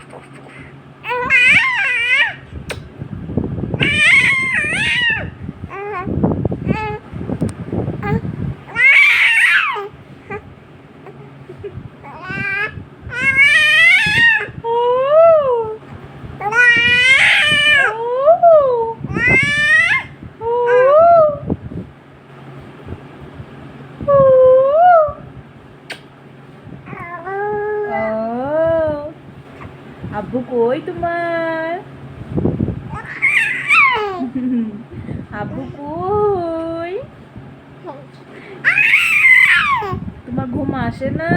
ストス。কই তোমার? আব্বু কই? তোমার ঘুম আসে না?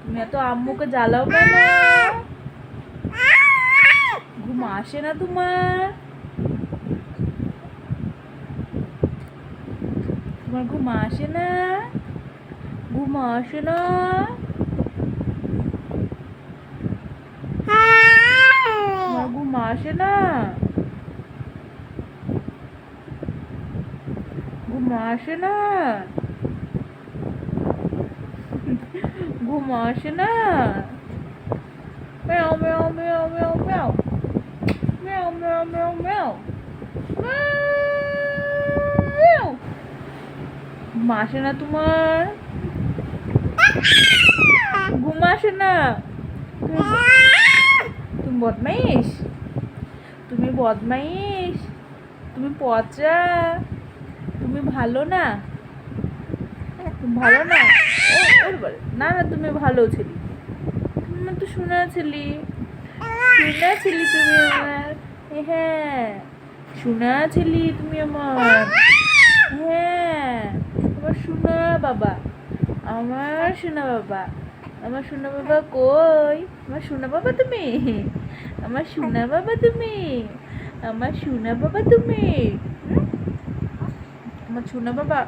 তুমি এত আম্মুকে জ্বালাও কেন? ঘুম আসে না তোমার? তোমার ঘুম আসে না? ঘুম আসে না তোমার ঘুম আসে না। ঘুম আসে না। ঘুম আসে না। মেও মেও মেও মেও মেও। মেও মেও মেও মেও। ঘুম আসে না তোমার? ঘুম আসে না। তুমি বদমাইশ? তুমি বদমাইশ, তুমি পচা, তুমি ভালো না? তুমি ভালো না। না না, তুমি ভালো ছিলি। তুমি তো শোনা ছেলে। শোনা ছেলে তুমি আমার। হ্যাঁ। শোনা ছেলে তুমি আমার। হ্যাঁ আমার শোনা বাবা। আমার শোনা বাবা। আমার শোনা বাবা কই? আমার শোনা বাবা তুমি? আমার সোনা বাবা তুমি, আমার সোনা বাবা তুমি। আমার সোনা বাবা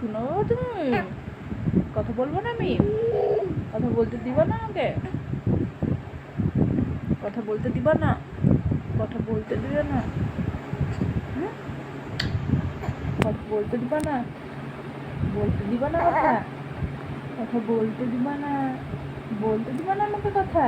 শোনো তুমি, কথা বলব না আমি? কথা বলতে দিব না আমাকে? কথা বলতে দিব না? কথা বলতে দিব না? বলতে দিবা না? বলতে দিবা না কথা? কথা বলতে দিবা না? বলতে দিবা না আমাকে কথা?